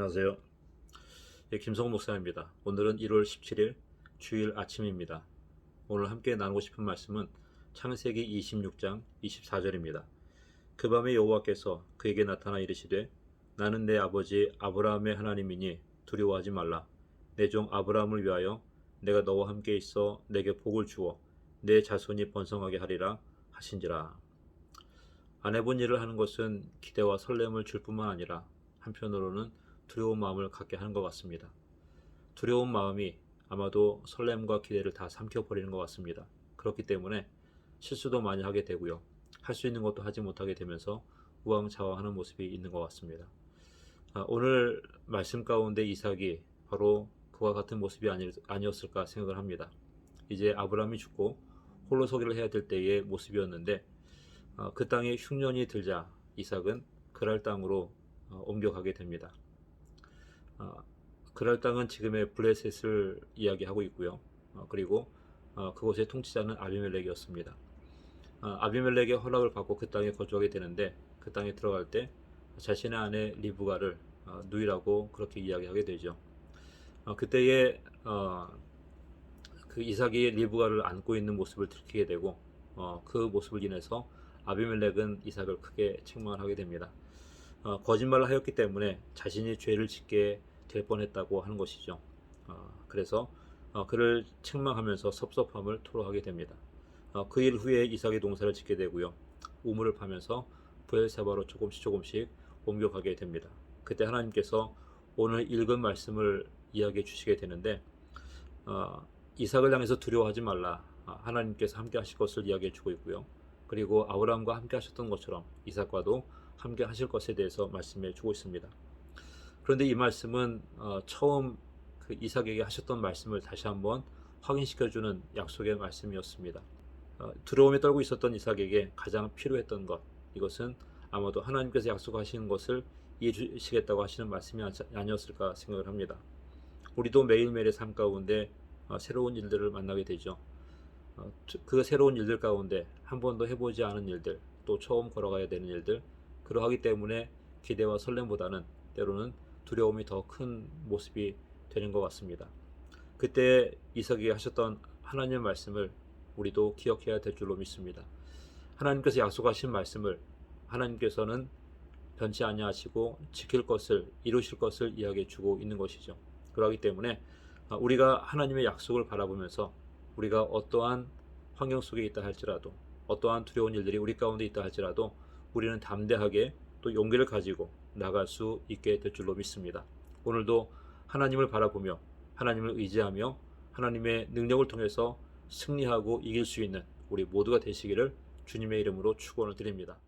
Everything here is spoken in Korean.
안녕하세요. 예, 김성훈 목사입니다. 오늘은 1월 17일 주일 아침입니다. 오늘 함께 나누고 싶은 말씀은 창세기 26장 24절입니다. 그 밤에 여호와께서 그에게 나타나 이르시되 나는 내 아버지 아브라함의 하나님이니 두려워하지 말라. 내 종 아브라함을 위하여 내가 너와 함께 있어 내게 복을 주어 내 자손이 번성하게 하리라 하신지라. 안 해본 일을 하는 것은 기대와 설렘을 줄 뿐만 아니라 한편으로는 두려운 마음을 갖게 하는 것 같습니다. 두려운 마음이 아마도 설렘과 기대를 다 삼켜버리는 것 같습니다. 그렇기 때문에 실수도 많이 하게 되고요. 할 수 있는 것도 하지 못하게 되면서 우왕좌왕하는 모습이 있는 것 같습니다. 아, 오늘 말씀 가운데 이삭이 바로 그와 같은 모습이 아니, 아니었을까 생각을 합니다. 이제 아브라함이 죽고 홀로 서기를 해야 될 때의 모습이었는데 어, 그 땅에 흉년이 들자 이삭은 그랄 땅으로 어, 옮겨가게 됩니다. 어, 그랄 땅은 지금의 블레셋을 이야기하고 있고요. 어, 그리고 어, 그곳의 통치자는 아비멜렉이었습니다. 어, 아비멜렉의 허락을 받고 그 땅에 거주하게 되는데 그 땅에 들어갈 때 자신의 아내 리브가를 어, 누이라고 그렇게 이야기하게 되죠. 어, 그때에 어, 그 이삭이 리브가를 안고 있는 모습을 들키게 되고 어, 그 모습을 인해서 아비멜렉은 이삭을 크게 책망을 하게 됩니다. 어, 거짓말을 하였기 때문에 자신이 죄를 짓게 될 뻔했다고 하는 것이죠. 어, 그래서 어, 그를 책망하면서 섭섭함을 토로하게 됩니다. 어, 그일 후에 이삭이 농사를 짓게 되고요. 우물을 파면서 부엘세바로 조금씩 조금씩 옮겨가게 됩니다. 그때 하나님께서 오늘 읽은 말씀을 이야기해 주시게 되는데 어, 이삭을 향해서 두려워하지 말라. 아, 하나님께서 함께 하실 것을 이야기해 주고 있고요. 그리고 아브라함과 함께 하셨던 것처럼 이삭과도 함께 하실 것에 대해서 말씀해 주고 있습니다. 그런데 이 말씀은 어, 처음 그 이삭에게 하셨던 말씀을 다시 한번 확인시켜 주는 약속의 말씀이었습니다. 어, 두려움에 떨고 있었던 이삭에게 가장 필요했던 것 이것은 아마도 하나님께서 약속하시는 것을 이해 주시겠다고 하시는 말씀이 아니었을까 생각을 합니다. 우리도 매일매일의 삶 가운데 어, 새로운 일들을 만나게 되죠. 어, 그 새로운 일들 가운데 한 번도 해보지 않은 일들, 또 처음 걸어가야 되는 일들, 그러하기 때문에 기대와 설렘보다는 때로는 두려움이 더 큰 모습이 되는 것 같습니다. 그때 이삭이 하셨던 하나님의 말씀을 우리도 기억해야 될 줄로 믿습니다. 하나님께서 약속하신 말씀을 하나님께서는 변치 아니하시고 지킬 것을 이루실 것을 이야기해 주고 있는 것이죠. 그러기 때문에 우리가 하나님의 약속을 바라보면서 우리가 어떠한 환경 속에 있다 할지라도 어떠한 두려운 일들이 우리 가운데 있다 할지라도 우리는 담대하게 또 용기를 가지고 나갈 수 있게 될 줄로 믿습니다. 오늘도 하나님을 바라보며 하나님을 의지하며 하나님의 능력을 통해서 승리하고 이길 수 있는 우리 모두가 되시기를 주님의 이름으로 축원을 드립니다.